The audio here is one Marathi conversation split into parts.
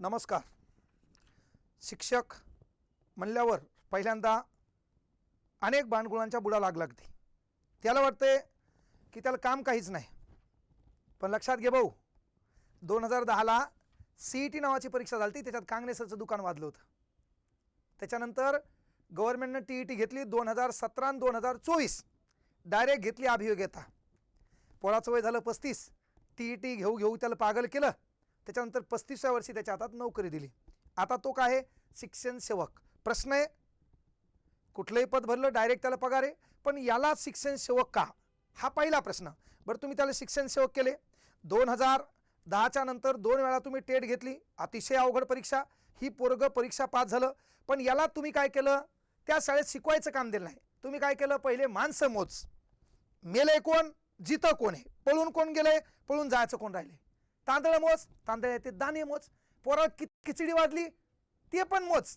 नमस्कार. शिक्षक म्हणल्यावर पहिल्यांदा अनेक बाणगुळांच्या बुडा लाग लागते. त्याला वाटते की त्याला काम काहीच नाही. पण लक्षात घे भाऊ दोन हजार दहाला सी ई टी नावाची परीक्षा झाली होती त्याच्यात काँग्रेसचं दुकान वाजलं होतं. त्याच्यानंतर गव्हर्नमेंटनं टी ई टी घेतली दोन हजार सतरा आणि दोन हजार चोवीस. डायरेक्ट घेतली अभियोग्यता. पोराचं वय झालं पस्तीस. टी ई टी घेऊ घेऊ त्याला पागल केलं. त्याच्यानंतर पस्तीसव्या वर्षी त्याच्या हातात नोकरी दिली. आता तो काय आहे? शिक्षण सेवक. प्रश्न आहे कुठलंही पद भरलं डायरेक्ट त्याला पगार आहे पण याला शिक्षण सेवक का? हा पहिला प्रश्न. बरं तुम्ही त्याला शिक्षण सेवक केले. दोन हजार दहाच्या नंतर दोन वेळा तुम्ही टेट घेतली. अतिशय अवघड परीक्षा. ही पोरग परीक्षा पास झालं. पण याला तुम्ही काय केलं? त्या शाळेत शिकवायचं काम दिलं नाही. तुम्ही काय केलं? पहिले माणसं मोज. मेले कोण? जिथं कोण आहे. पळून कोण गेलंय? पळून जायचं कोण राहिले तांदळ मोज तांदळ येते दाणे मोज. पोराला कि खिचडी वाजली ते पण मोज.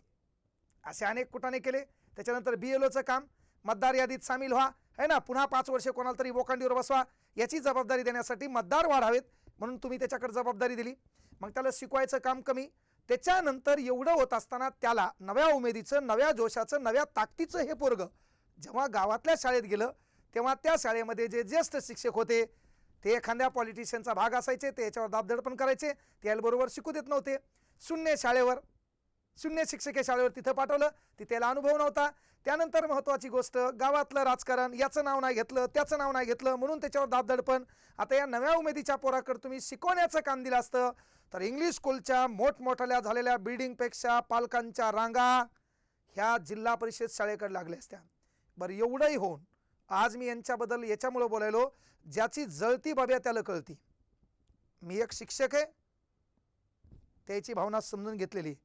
असे अनेक कुठाने केले. त्याच्यानंतर बी एल ओचं काम मतदार यादीत सामील व्हा. है ना? पुन्हा पाच वर्षे कोणाला तरी वोकांडीवर बसवा. याची जबाबदारी देण्यासाठी मतदार वाढावेत म्हणून तुम्ही त्याच्याकडे जबाबदारी दिली. मग त्याला शिकवायचं काम कमी. त्याच्यानंतर एवढं होत असताना त्याला नव्या उमेदीचं नव्या जोशाचं नव्या ताकदीचं हे पोरग जेव्हा गावातल्या शाळेत गेलं तेव्हा त्या शाळेमध्ये जे ज्येष्ठ शिक्षक होते ते एखाद्या पॉलिटिशियनचा भाग असायचे ते याच्यावर दाबदडपण करायचे ते याबरोबर बरोबर शिकू देत नव्हते. शून्य शाळेवर शून्य शिक्षक शाळेवर तिथं पाठवलं तिथे त्याला अनुभव नव्हता. त्यानंतर महत्त्वाची गोष्ट गावातलं राजकारण याचं नाव नाही घेतलं त्याचं नाव नाही घेतलं म्हणून त्याच्यावर दाबदडपण आता या नव्या उमेदीच्या पोराकडे तुम्ही शिकवण्याचं काम दिलं असतं तर इंग्लिश स्कूलच्या मोठमोठ्या झालेल्या बिल्डिंगपेक्षा पालकांच्या रांगा ह्या जिल्हा परिषद शाळेकडे लागल्या असत्या. बरं एवढंही होऊन आज मी यांच्याबद्दल याच्यामुळं बोलायलो ज्याची जळती बाब्या त्याला कळती. मी एक शिक्षक आहे. त्याची भावना समजून घेतलेली.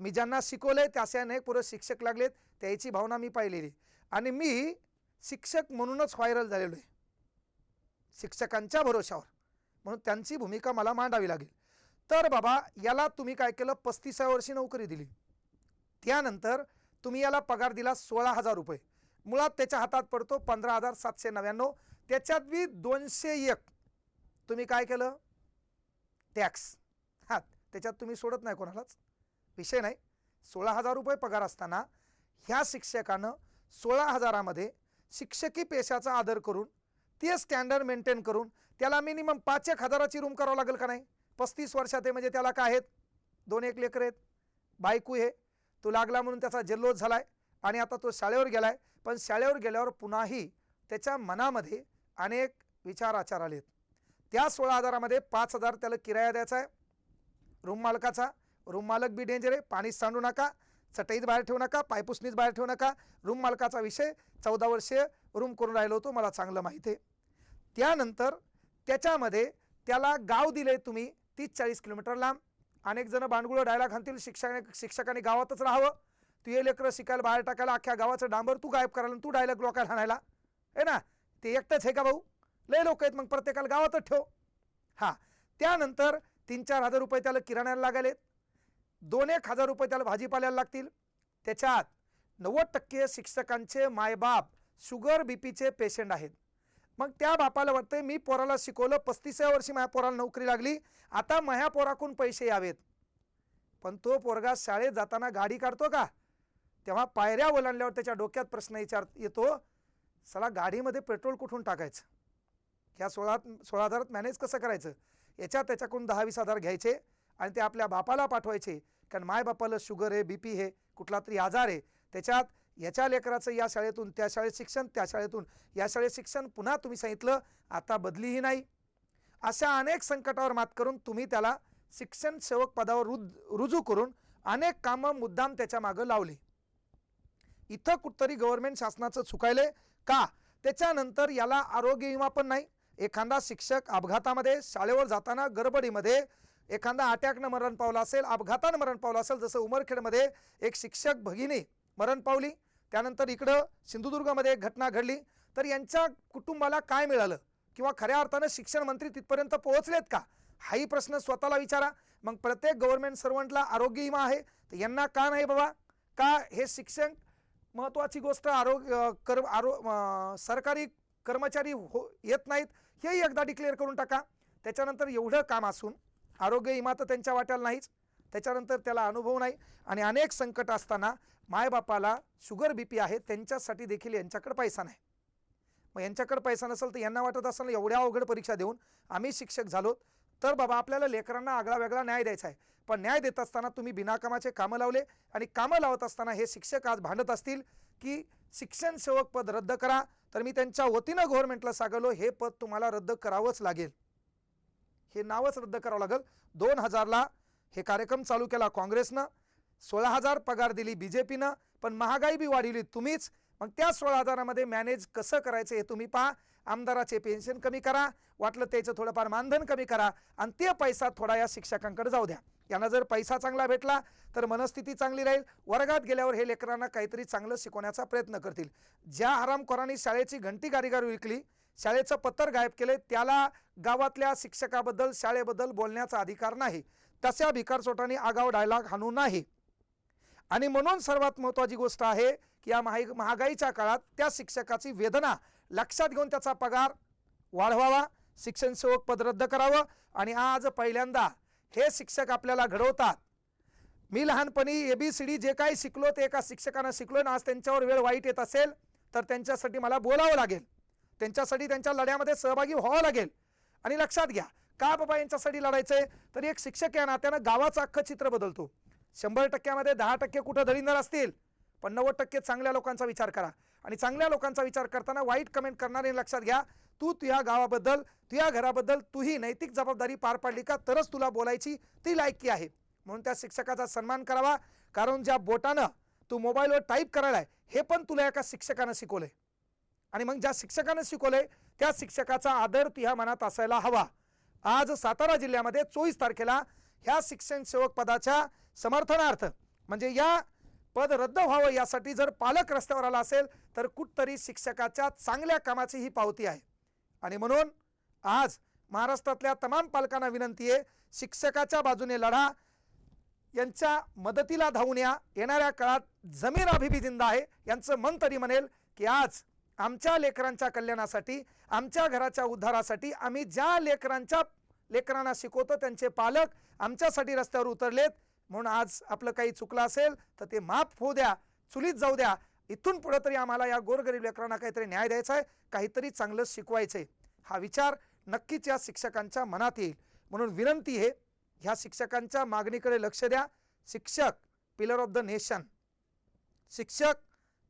मी ज्यांना शिकवलंय त्या असे अनेक पुरं शिक्षक लागलेत त्याची भावना मी पाहिलेली. आणि मी शिक्षक म्हणूनच व्हायरल झालेलो आहे. शिक्षकांच्या भरोशावर. म्हणून त्यांची भूमिका मला मांडावी लागेल. तर बाबा याला तुम्ही काय केलं? पस्तीसाव्या वर्षी नोकरी दिली. त्यानंतर तुम्ही याला पगार दिला सोळा हजार रुपये. मुळात त्याच्या हातात पडतो पंधरा हजार सातशे नव्याण्णव. त्याच्यात बी दोनशे एक. तुम्ही काय केलं? टॅक्स. हां त्याच्यात तुम्ही सोडत नाही कोणालाच. विषय नाही. सोळा हजार रुपये पगार असताना ह्या शिक्षकानं सोळा हजारामध्ये शिक्षकी पेशाचा आदर करून ते स्टँडर्ड मेंटेन करून त्याला मिनिमम पाच एक हजाराची रूम करावं लागेल का नाही? पस्तीस वर्षात आहे म्हणजे त्याला काय आहेत? दोन एक लेकर आहेत. बायकू आहे तो लागला म्हणून त्याचा जल्लोष झाला आहे आणि आता तो शाळेवर गेला आहे पण शाळेवर गेल्यावर पुन्हाही त्याच्या मनामध्ये अनेक विचार आचार आलेत त्या सोळा हजारामध्ये पाच हजार त्याला किराया द्यायचा आहे. रूम मालकाचा. रूम मालक बी डेंजर आहे. पाणीच सांडू नका. चटईत बाहेर ठेवू नका. पायपुसणीत बाहेर ठेवू नका. रूम मालकाचा विषय. चौदा वर्षीय रूम करून राहिलो होतो. मला चांगलं माहिती आहे. त्यानंतर त्याच्यामध्ये त्याला गाव दिले तुम्ही. तीस चाळीस किलोमीटर लांब. अनेक जण बांडगुळं डायला घालतील शिक्षकाने शिक्षकाने गावातच राहावं. तू ये लेकरं शिकायला बाहेर टाकायला अख्ख्या गावाचं डांबर तू गायब करायला तू डायलॉग लोकायला आणायला आहे ना? ते एकटंच आहे का भाऊ? लय लोक आहेत मग प्रत्येकाला गावातच ठेव. हां त्यानंतर तीन चार हजार रुपये त्याला किराण्याला लागायलेत दोन एक हजार रुपये त्याला भाजीपाल्याला लागतील. त्याच्यात नव्वद टक्के शिक्षकांचे मायबाप शुगर बी पीचे पेशंट आहेत. मग त्या बापाला वाटतंय मी पोराला शिकवलं पस्तीसव्या वर्षी माझ्या पोराला नोकरी लागली. आता माझ्या पोराकून पैसे यावेत. पण तो पोरगा शाळेत जाताना गाडी काढतो का? तेव्हा पायऱ्या ओलांडल्यावर त्याच्या डोक्यात प्रश्न विचार येतो सला गाडीमध्ये पेट्रोल कुठून टाकायचं? ह्या सोळा सोळा हजारात मॅनेज कसं करायचं? याच्या त्याच्याकडून दहा वीस हजार घ्यायचे आणि ते आपल्या बापाला पाठवायचे. कारण माय बापाला शुगर आहे बी पी हे कुठला तरी आजार आहे. त्याच्यात याच्या लेकराचं या शाळेतून त्या शाळेत शिक्षण त्या शाळेतून या शाळेत शिक्षण पुन्हा तुम्ही सांगितलं आता बदलीही नाही. अशा अनेक संकटावर मात करून तुम्ही त्याला शिक्षण सेवक पदावर रुज रुजू करून अनेक कामं मुद्दाम त्याच्या मागं लावली. इथं कुठतरी गव्हर्नमेंट शासनाचं चुकायले का? त्याच्यानंतर याला आरोग्य विमा पण नाही. एखादा शिक्षक अपघातामध्ये शाळेवर जाताना गडबडीमध्ये एखादा अटॅकनं मरण पावला असेल अपघातानं मरण पावलं असेल जसं उमरखेडमध्ये एक शिक्षक भगिनी मरण पावली. त्यानंतर इकडं सिंधुदुर्गमध्ये एक घटना घडली. तर यांच्या कुटुंबाला काय मिळालं? किंवा खऱ्या अर्थानं शिक्षण मंत्री तिथपर्यंत पोहोचलेत का? हाही प्रश्न स्वतःला विचारा. मग प्रत्येक गव्हर्नमेंट सर्वंटला आरोग्य विमा आहे. तर यांना का नाही बाबा? का हे शिक्षण महत्त्वाची गोष्ट आरोग्य कर आरो सरकारी कर्मचारी हो येत नाहीत हेही एकदा डिक्लेअर करून टाका. त्याच्यानंतर एवढं काम असून आरोग्य विमा तर त्यांच्या वाट्याला नाहीच. त्याच्यानंतर त्याला अनुभव नाही. आणि अनेक संकट असताना मायबापाला शुगर बी पी आहे त्यांच्यासाठी देखील यांच्याकडे पैसा नाही. मग यांच्याकडे पैसा नसेल तर यांना वाटत असेल एवढ्या अवघड परीक्षा देऊन आम्ही शिक्षक झालो तर बाबा आपल्याला लेकरांना आगळा वेगळा न्याय द्यायचा आहे. पण न्याय देत असताना तुम्ही बिनाकामाचे कामं लावले आणि कामं लावत असताना हे शिक्षक आज भांडत असतील की शिक्षण सेवक पद रद्द करा. तर मी त्यांच्या वतीनं गव्हर्नमेंटला सांगलो हे पद तुम्हाला रद्द करावंच लागेल. हे नावच रद्द करावं लागेल. दोन हजारला हे कार्यक्रम चालू केला काँग्रेसनं. सोळा हजार पगार दिली बी जे पीनं पण महागाई बी वाढवली तुम्हीच. मग त्या सोळा हजारामध्ये मॅनेज कसं करायचं हे तुम्ही पहा. आमदाराचे पेन्शन कमी करा. वाटलं त्याचं थोडंफार मानधन कमी करा. आणि ते पैसा थोडा या शिक्षकांकडे जाऊ द्या. यांना जर पैसा चांगला भेटला तर मनस्थिती चांगली राहील. वर्गात गेल्यावर हे लेकरांना काहीतरी चांगलं शिकवण्याचा प्रयत्न करतील. ज्या हरामखोरांनी शाळेची घंटी गारीगार विकली शाळेचं पत्तर गायब केले त्याला गावातल्या शिक्षकाबद्दल शाळेबद्दल बोलण्याचा अधिकार नाही. तशा भिकारचोटांनी आगाव डायलॉग हाणू नाही. आणि म्हणून सर्वात महत्त्वाची गोष्ट आहे की या महाग महागाईच्या काळात त्या शिक्षकाची वेदना लक्षात घेऊन त्याचा पगार वाढवावा शिक्षण सेवक पद रद्द करावं आणि आज पहिल्यांदा हे शिक्षक आपल्याला घडवतात. मी लहानपणी A B C D J काही शिकलो ते एका शिक्षकानं शिकलो ना आज त्यांच्यावर वेळ वाईट येत असेल तर त्यांच्यासाठी मला बोलावं लागेल. त्यांच्यासाठी त्यांच्या लढ्यामध्ये सहभागी व्हावं लागेल. आणि लक्षात घ्या का बाबा यांच्यासाठी लढायचंय? तर एक शिक्षक या नात्यानं गावाचं अख्खं चित्र बदलतो. शंभर टक्क्यामध्ये दहा टक्के कुठं दलिंदर असतील पण नव्वद टक्के चांगल्या लोकांचा विचार करा. आणि चांगल्या लोकांचा विचार करताना वाईट कमेंट करणारे लक्षात घ्या. तू तुझ्या गावाबद्दल तुझ्या घराबद्दल तुही नैतिक जबाबदारी पार पाडली का तरच तुला बोलायची ती लायकी आहे. म्हणून त्या शिक्षकाचा सन्मान करावा. कारण ज्या बोटानं तू मोबाईलवर टाईप करायला आहे हे पण तुला एका शिक्षकानं शिकवलंय. आणि मग ज्या शिक्षकानं शिकवलंय त्या शिक्षकाचा आदर तुझ्या मनात असायला हवा. आज सातारा जिल्ह्यामध्ये चोवीस तारखेला ह्या शिक्षण सेवक पदाच्या समर्थनार्थ म्हणजे या पद रद्द व्हावं यासाठी जर पालक रस्त्यावर आला असेल तर कुठतरी शिक्षकाच्या चांगल्या कामाची ही पावती आहे. आणि म्हणून आज महाराष्ट्रातल्या तमाम पालकांना विनंती आहे शिक्षकाच्या बाजूने लढा यांच्या मदतीला धावून या. येणाऱ्या काळात जमीन अभिबी जिंदा आहे यांचं मन तरी म्हणेल की आज आमच्या लेकरांच्या कल्याणासाठी आमच्या घराच्या उद्धारासाठी आम्ही ज्या लेकरांच्या लेकरांना शिकवतो त्यांचे पालक आमच्यासाठी रस्त्यावर उतरलेत. म्हणून आज आपलं काही चुकलं असेल तर ते माफ होऊ द्या चुलीत जाऊ द्या. इथून पुढं तरी आम्हाला या गोरगरीब लेकरांना काहीतरी न्याय द्यायचा आहे काहीतरी चांगलं शिकवायचं आहे. हा विचार नक्कीच या शिक्षकांच्या मनात येईल. म्हणून विनंती आहे ह्या शिक्षकांच्या मागणीकडे लक्ष द्या. शिक्षक पिलर ऑफ द नेशन शिक्षक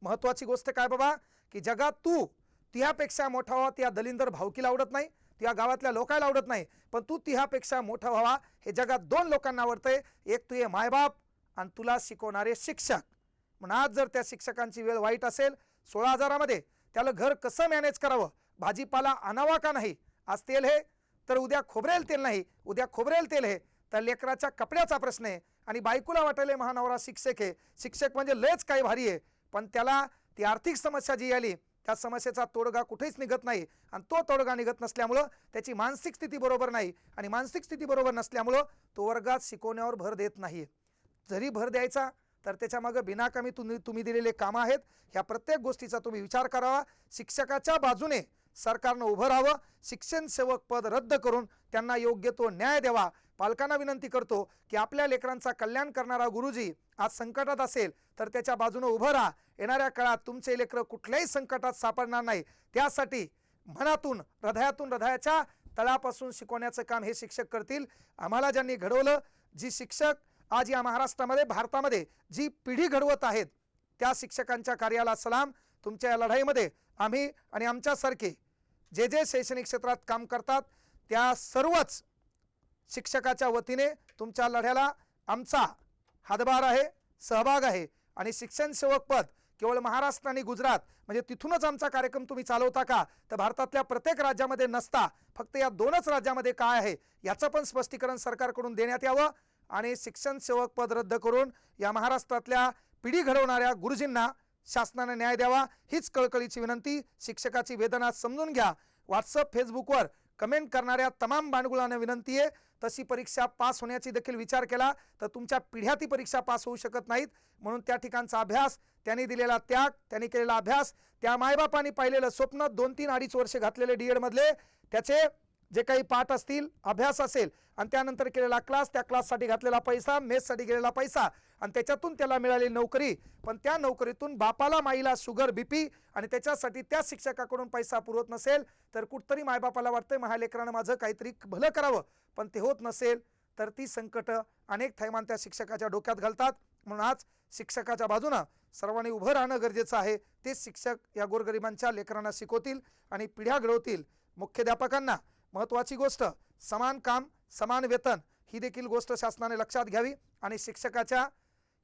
महत्त्वाची गोष्ट काय बाबा? की जगात तू तिह्यापेक्षा मोठा व्हावा त्या दलिंदर भावकीला आवडत नाही. त्या गावातल्या लोकायला आवडत नाही. पण तू तिहापेक्षा मोठा व्हावा. हे जगात दोन लोकांना आवडतंय. एक तुझे मायबाप आणि तुला शिकवणारे शिक्षक. म्हणून आज जर त्या शिक्षकांची वेळ वाईट असेल सोळा हजारामध्ये त्याला घर कसं मॅनेज करावं? भाजीपाला आणावा का नाही? आज तेल हे. तर उद्या खोबरेल तेल नाही. उद्या खोबरेल तेल हे. तर लेकराच्या कपड्याचा प्रश्न आहे. आणि बायकोला वाटायला महानवरा शिक्षक आहे. शिक्षक म्हणजे लयच काही भारी आहे. पण त्याला ती आर्थिक समस्या जी आली त्या समस्येचा तोडगा कुठेच निघत नाही. आणि तो तोडगा निघत नसल्यामुळं त्याची मानसिक स्थिती बरोबर नाही. आणि मानसिक स्थिती बरोबर नसल्यामुळं तो वर्गात शिकवण्यावर भर देत नाही. जरी भर द्यायचा तर त्याच्यामागं बिनाकामी तुम्ही तुम्ही दिलेले कामं आहेत. ह्या प्रत्येक गोष्टीचा तुम्ही विचार करावा. शिक्षकाच्या बाजूने सरकारनं उभं राहावं शिक्षण सेवक पद रद्द करून त्यांना योग्य तो न्याय द्यावा. पालकांना विनंती करतो की आपल्या लेकरांचा कल्याण करणारा गुरुजी आज संकटात असेल तर त्याच्या बाजूनं उभं राहा. येणाऱ्या काळात तुमचे लेकरं कुठल्याही संकटात सापडणार नाही. त्यासाठी मनातून हृदयातून हृदयाच्या तळापासून शिकवण्याचं काम हे शिक्षक करतील. आम्हाला ज्यांनी घडवलं जी शिक्षक आज या महाराष्ट्रामध्ये भारतामध्ये जी पिढी घडवत आहेत त्या शिक्षकांच्या कार्याला सलाम. तुमच्या या लढाईमध्ये आम्ही आणि आमच्यासारखे जे जे शैक्षणिक क्षेत्रात काम करतात त्या सर्वच शिक्षकाच्या वतीने तुमच्या लढ्याला आमचा हातभार आहे सहभाग आहे. आणि शिक्षण सेवक पद केवळ महाराष्ट्र आणि गुजरात म्हणजे तिथूनच आमचा कार्यक्रम तुम्ही चालवता का? तर भारतातल्या प्रत्येक राज्यामध्ये नसता. फक्त या दोनच राज्यामध्ये काय आहे याचं पण स्पष्टीकरण सरकारकडून देण्यात यावं आणि शिक्षण सेवक पद रद्द करून या महाराष्ट्रातल्या पिढी घडवणाऱ्या गुरुजींना शासनाने न्याय द्यावा हीच कळकळीची विनंती. शिक्षकाची वेदना समजून घ्या. व्हॉट्सअप फेसबुकवर कमेंट करणाऱ्या तमाम बांडगुळांना विनंती आहे. तशी परीक्षा पास होण्याची देखील विचार केला तर तुमच्या पिढ्या ती परीक्षा पास होऊ शकत नाहीत. म्हणून त्या ठिकाणचा अभ्यास त्यांनी दिलेला त्याग त्यांनी केलेला अभ्यास त्या मायबापांनी पाहिलेलं स्वप्न दोन तीन अडीच वर्ष घातलेले डी एडमधले त्याचे जे काही पाठ असतील अभ्यास असेल आणि त्यानंतर केलेला क्लास त्या क्लाससाठी घातलेला पैसा मेससाठी गेलेला पैसा आणि त्याच्यातून त्याला मिळाली नोकरी. पण त्या नोकरीतून बापाला माईला शुगर बीपी आणि त्याच्यासाठी त्या शिक्षकाकडून पैसा पुरवत नसेल तर कुठतरी मायबापाला वाटतंय माझ्या लेकरानं माझं काहीतरी भलं करावं. पण ते होत नसेल तर ती संकटं अनेक थैमान त्या शिक्षकाच्या डोक्यात घालतात. म्हणून आज शिक्षकाच्या बाजूनं सर्वांनी उभं राहणं गरजेचं आहे. तेच शिक्षक या गोरगरिबांच्या लेकरांना शिकवतील आणि पिढ्या घडवतील. मुख्याध्यापकांना महत्त्वाची गोष्ट समान काम समान वेतन ही देखील गोष्ट शासनाने लक्षात घ्यावी आणि शिक्षकाच्या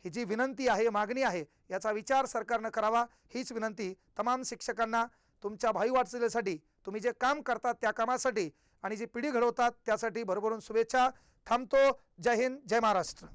ही जी विनंती आहे मागणी आहे याचा विचार सरकारनं करावा हीच विनंती तमाम शिक्षकांना तुमच्या भावी वाटचालीसाठी तुम्ही जे काम करतात त्या कामासाठी आणि जी पिढी घडवतात त्यासाठी भरभरून शुभेच्छा. थांबतो. जय हिंद जय महाराष्ट्र.